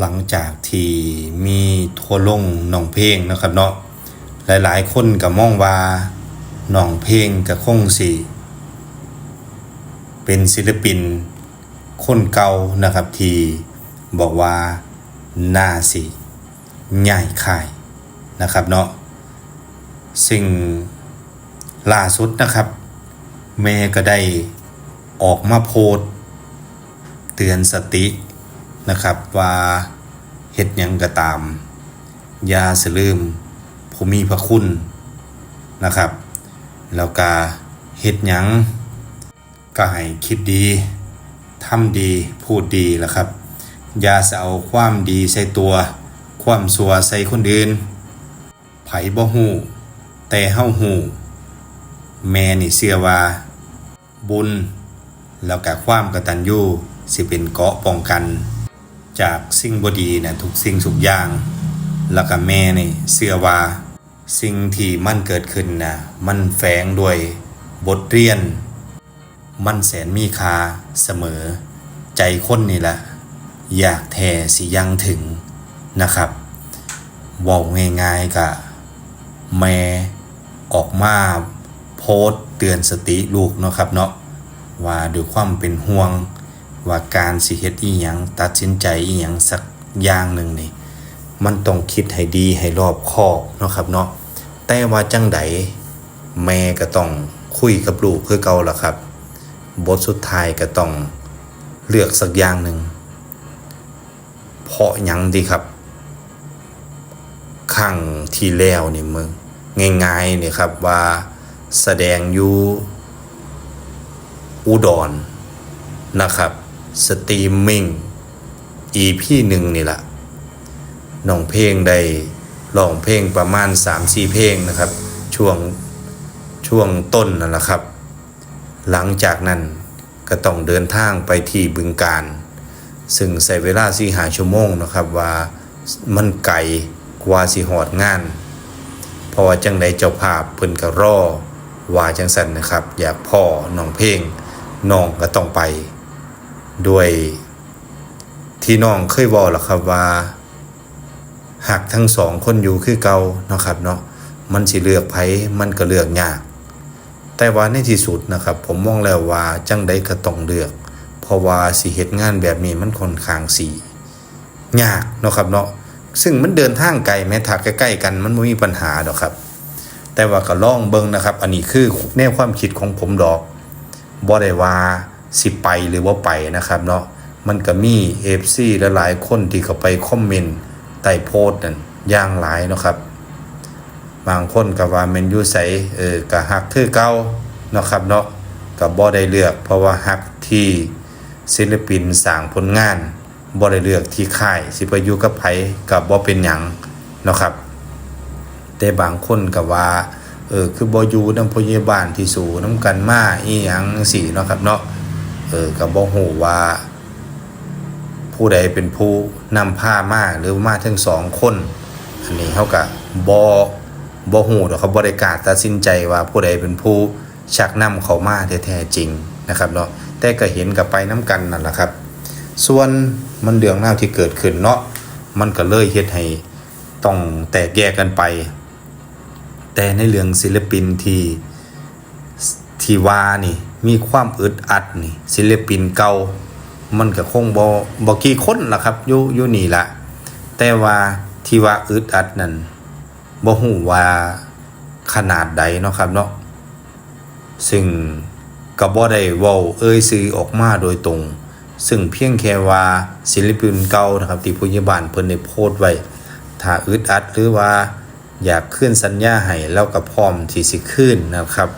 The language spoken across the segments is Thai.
หลังจากที่มีทัวร์ลงหนองเพลงนะครับเนาะหลายๆ คนก็มองว่าหนองเพลงก็คงสิเป็นศิลปิน คนเก่านะครับที่บอกว่าน่าสิใหญ่ค่ายนะครับเนาะซึ่งล่าสุดนะครับแม่ก็ได้ออกมาโพสเตือนสติ นะครับ ว่าเฮ็ดยังก็ตามยาสลืมผู้มีพระคุณนะครับ แล้วก็เฮ็ดยังก็ให้คิดดีทำดีพูดดีแหละครับ อย่าจะเอาความดีใส่ตัว ความสัวใส่คนอื่น ไผบ่ฮู้แต่เฮาฮู้แม่นี่เชื่อว่าบุญ แล้วก็ความกตัญญูสิเป็นเกาะป้องกัน จากสิ่งบดีนะทุกสิ่งทุกอย่าง แล้วก็แม่นี่เชื่อว่า สิ่งที่มันเกิดขึ้นนะมันแฝงด้วยบทเรียน มันแสนมีค่าเสมอ ใจคนนี่แหละอยากแท้สิยังถึงนะครับเว่าง่ายๆกะแม่ออกมาโพสเตือนสติลูกเนาะครับเนาะว่าด้วยความเป็นห่วง ว่าการสิเฮ็ดอีหยังตัดสินใจอีหยังสักอย่างหนึ่งนี่ มันต้องคิดให้ดีให้รอบคอบเนาะครับเนาะแต่ว่าจังใดแม่ก็ต้องคุยกับลูกคือเก่าล่ะครับ บทสุดท้ายก็ต้องเลือกสักอย่างหนึ่งเพราะยังดีครับขั้งที่แล้วนี่มึงง่ายๆนี่ครับว่าแสดงอยู่อุดรนะครับ สตรีมมิ่ง EP หนึ่งนี่แหละน้องเพลงได้ร้องเพลงประมาณ 3-4 เพลงนะครับ ช่วงช่วงต้นนั่นแหละครับ หลังจากนั้นก็ต้องเดินทางไปที่บึงการ ซึ่งใช้เวลาสี่หาชั่วโมงนะครับว่ามันไกลกว่าสิหอดงาน เพราะว่าจังใดเจ้าภาพเพิ่นก็รอว่าจังสันนะครับ อยากพ่อน้องเพลงน้องก็ต้องไป ด้วยที่น้องเคยบอกแล้วครับว่าหากทั้งสองคนอยู่คือเก่าเนาะครับเนาะมันสิเลือกไผมันก็เลือกยาก แต่ว่าในที่สุดนะครับ ผมมองแล้วว่าจังใดก็ต้องเลือก เพราะว่าสิเหตุงานแบบนี้มันค่อนข้างสียากเนาะครับเนาะซึ่งมันเดินทางไกลแม้ถ้าใกล้ๆกันมันไม่มีปัญหาดอกครับ แต่ว่าก็ล่องเบิงนะครับ อันนี้คือแนวความคิดของผมดอกบ่ได้ว่า สิไปหรือว่าไปนะครับเนาะมันก็มี FC หลายๆคนที่เขาไปคอมเมนต์ใต้โพสต์นั่นย่างหลายเนาะครับ บางคนก็ว่าแม่นยู่ไสเออก็ฮักคือเก่าเนาะครับเนาะก็บ่ได้เลือก เพราะว่าฮักที่ศิลปินสร้างผลงานบ่ได้เลือกที่ค่ายสิไปอยู่กับไผก็บ่เป็นหยังเนาะครับ แต่บางคนก็ว่าเออคือบอยู่นำพยาบาลที่สูนํกันมาอีหยังจังซี่เนาะครับเนาะ เออก็บ่ฮู้ว่า ผู้ใดเป็นผู้นำผ้ามาหรือมาทั้งสองคนอันนี้เขาก็บ่บ่ฮู้ดอกเขาบ่ได้กล้าตัดสินใจว่าผู้ใดเป็นผู้ชักนำเขามาแท้จริงนะครับเนาะแต่ก็เห็นกับไปน้กันนั่นแหละครับ ส่วนมันเรื่องราที่เกิดขึ้นเนาะมันก็เลยเฮ็ดให้ต้องแตกแยกกันไป แต่ในเรื่องศิลปินที่ ที่ว่านี่ มีความอึดอัดนี่ ศิลปินเก่ามันก็คงบ่บ่กี่คนล่ะครับอยู่อยู่นี่ละแต่ว่าที่ว่าอึดอัดนั่นบ่ฮู้ว่าขนาดใดเนาะครับเนาะซึ่งก็บ่ได้เว้าเอ่ยชื่อออกมาโดยตรง ซึ่งเพียงแค่ว่าศิลปินเก่านะครับที่ผู้ใหญ่บ้านเพิ่นได้โพสต์ไว้ถ้าอึดอัดหรือว่าอยากขึ้นสัญญาให้แล้วก็พร้อมที่สิขึ้นนะครับ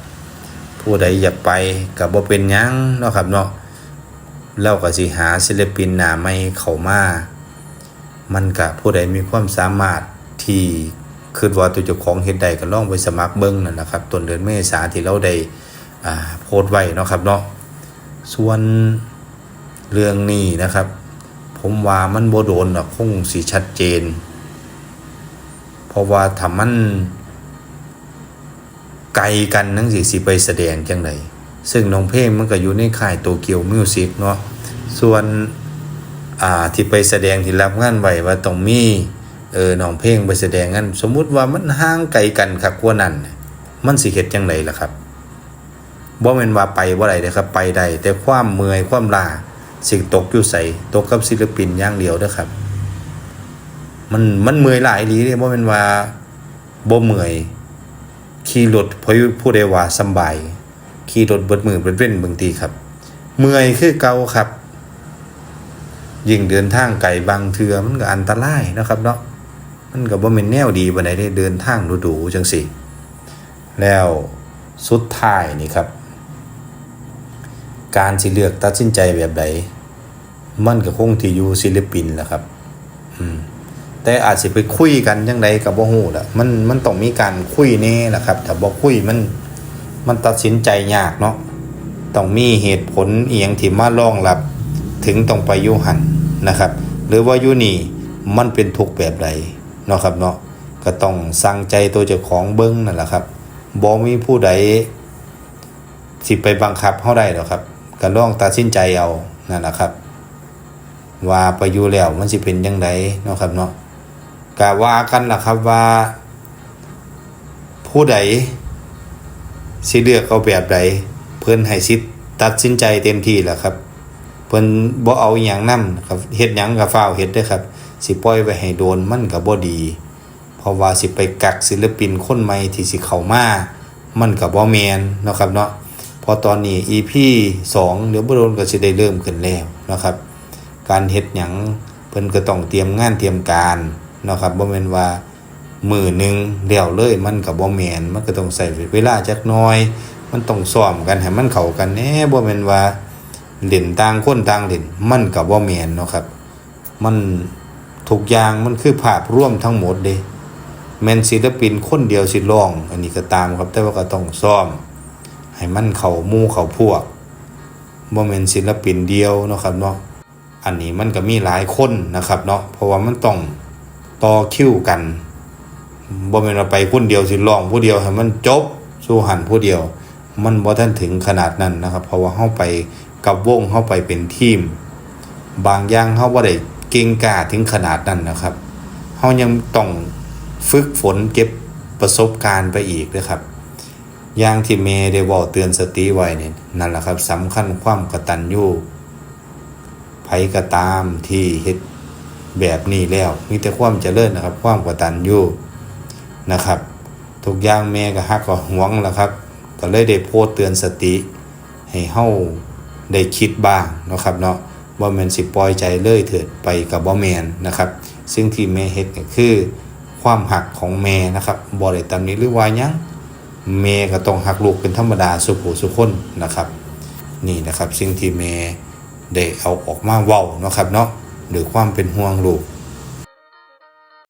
ผู้ใดอยากไปก็บ่เป็นยังเนาะครับเนาะเราก็สิหาศิลปินหน้าไม่เข้ามามันก็ผู้ใดมีความสามารถที่คือว่าตัวเจ้าของเฮ็ดได้ก็ลองไปสมัครเบิ่งนั่นแหละครับต้นเดือนเมษาที่เราได้อ่าโพสต์ไว้เนาะครับเนาะส่วนเรื่องนี้นะครับ ผมว่ามันบ่โดนหรอกคงสิชัดเจน เพราะว่าถ้ามัน ไกลกันนั่งสิสิไปแสดงจังไดซึ่งน้องเพลงมันก็อยู่ในค่ายโตเกียวมิวสิกเนาะส่วนอ่าที่ไปแสดงที่รับงานไว้ว่าต้องมีเออน้องเพลงไปแสดงงั้นสมมุติว่ามันห่างไกลกันคักกว่านั้น มันสิเฮ็ดจังไดล่ะครับบ่แม่นว่าไปบ่ได้เด้ครับไปได้แต่ความเมื่อยความลาสิตกอยู่ไสตกกับศิลปินอย่างเดียวเด้อครับ มันมันเมื่อยหลายอีหลีเด้บ่แม่นว่าบ่เมื่อย ขี่รถพอผู้ใดว่าสบายขี่รถเบิดมือเบิดเว้นบางทีครับ เมื่อยคือเก่าครับ ยิ่งเดินทางไกลบางเทือมันก็อันตรายนะครับเนาะมันก็บ่แม่นแนวดีปานใดได้เดินทางดูๆจังซี่แล้วสุดท้ายนี่ครับ การสิเลือกตัดสินใจแบบใดมันก็คงที่อยู่ศิลปินแหละครับ อืม แต่อาจสิไปคุยกันจังไดก็บ่ฮู้ละมันมันต้องมีการคุยแน่ละครับถ้าบ่คุยมันมันตัดสินใจยากเนาะต้องมีเหตุผลเอียงที่มารองรับถึงต้องไปยู่หันนะครับ หรือว่าอยู่นี่มันเป็นทุกแบบใดเนาะครับเนาะก็ต้องสั่งใจตัวเจ้าของเบิ้งนั่นแหละครับบ่มีผู้ใดสิไปบังคับเฮาได้หรอกครับก็ลองตัดสินใจเอานั่นแหละครับ ว่าไปอยู่แล้วมันสิเป็นจังไดเนาะครับเนาะ ก็ว่ากันล่ะครับว่า ผู้ใดสิเลือกเอาแบบใดเพิ่นให้สิทธิ์ตัดสินใจเต็มที่แหละครับ เพิ่นบ่เอาอหย่างนำครับเฮ็ดหยังก็ฟ้าวเฮ็ดเด้อครับ สิปล่อยไว้ให้โดนมันก็บ่ดี เพราะว่าสิไปกักศิลปินคนใหม่ที่สิเข้ามามันก็บ่แม่นเนาะครับเนาะพอตอนนี้ EP 2เดี๋ยวบ่โดนก็สิได้เริ่มขึ้นแล้วนะครับ การเฮ็ดหยังเพิ่นก็ต้องเตรียมงานเตรียมการ เนาะครับบ่แม่นว่ามือหนึ่งแล้วเลยมันก็บ่แมนมันก็ต้องใช้เวลาจักน่อย มันต้องซ้อมกันให้มันเข้ากันแน่บ่แม่นว่าเล่นต่างคนต่างเล่นมันก็บ่แมนเนาะครับ มันทุกอย่างมันคือภาพร่วมทั้งหมดเด้แมนศิลปินคนเดียวสิร้อง อันนี้ก็ตามครับแต่ว่าก็ต้องซ้อม ให้มันเข้ามู่เข้าพวกบ่แม่นศิลปินเดียวเนาะครับเนาะอันนี้มันก็มีหลายคนนะครับเนาะเพราะว่ามันต้อง ต่อคิวกันบ่แม่นว่าไปคนเดียวสิร้องผู้เดียวให้มันจบสู้หันผู้เดียว มันบ่ทันถึงขนาดนั้นนะครับ เพราะว่าเฮาไปกับวงเฮาไปเป็นทีม บางอย่างเฮาบ่ได้เก่งกาถึงขนาดนั้นนะครับเฮายังต้องฝึกฝนเก็บประสบการณ์ไปอีกนะครับอย่างที่เมย์ได้บอกเตือนสติไว้นี่นั่นแหละครับสำคัญความกตัญญูไผก็ตามที่เฮ็ด แบบนี้แล้ว มีแต่ความเจริญนะครับ ความกตัญญูนะครับ ทุกอย่างแม่ก็ฮักก็หวงแล้วครับ ก็เลยได้โพสเตือนสติ ให้เฮาได้คิดบ้างนะครับเนาะว่แมนสิปล่อยใจเลยเถิดไปกับบ่แมนนะครับ ซึ่งที่แม่เฮ็ดก็คือ ความหักของแม่นะครับบ่ได้ตำหนิหรือว่ายังแม่ก็ต้องหักลูกเป็นธรรมดาสุผู้สุคนนะครับ นี่นะครับ สิ่งที่แม่ได้เอาออกมาเว้านะครับเนาะ หรือความเป็นห่วงลูก